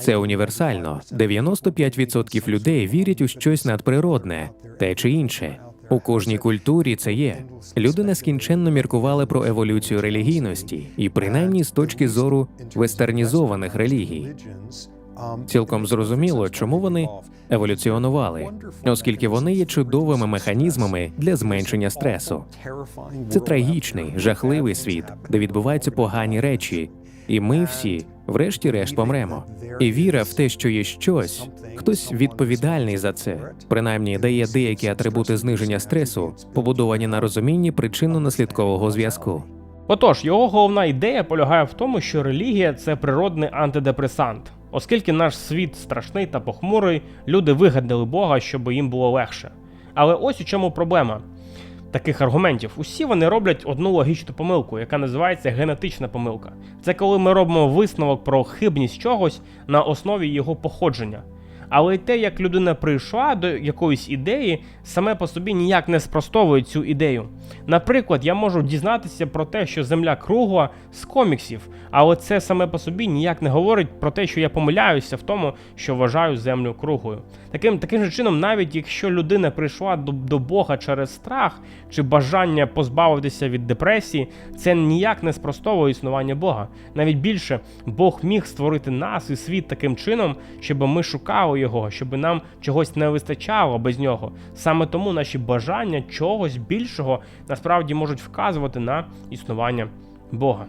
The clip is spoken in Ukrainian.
Це універсально. 95% людей вірять у щось надприродне, те чи інше. У кожній культурі це є. Люди нескінченно міркували про еволюцію релігійності, і принаймні з точки зору вестернізованих релігій. Цілком зрозуміло, чому вони еволюціонували, оскільки вони є чудовими механізмами для зменшення стресу. Це трагічний, жахливий світ, де відбуваються погані речі, і ми всі, врешті-решт, помремо. І віра в те, що є щось, хтось відповідальний за це, принаймні дає деякі атрибути зниження стресу, побудовані на розумінні причинно-наслідкового зв'язку. Отож, його головна ідея полягає в тому, що релігія це природний антидепресант. Оскільки наш світ страшний та похмурий, люди вигадали Бога, щоб їм було легше. Але ось у чому проблема таких аргументів. Усі вони роблять одну логічну помилку, яка називається генетична помилка. Це коли ми робимо висновок про хибність чогось на основі його походження. Але й те, як людина прийшла до якоїсь ідеї, саме по собі ніяк не спростовує цю ідею. Наприклад, я можу дізнатися про те, що земля кругла з коміксів, але це саме по собі ніяк не говорить про те, що я помиляюся в тому, що вважаю землю круглою. Таким таким же чином, навіть якщо людина прийшла до, до Бога через страх чи бажання позбавитися від депресії, це ніяк не спростовує існування Бога. Навіть більше Бог міг створити нас і світ таким чином, щоб ми шукали його, щоб нам чогось не вистачало без нього. Саме тому наші бажання чогось більшого насправді можуть вказувати на існування Бога.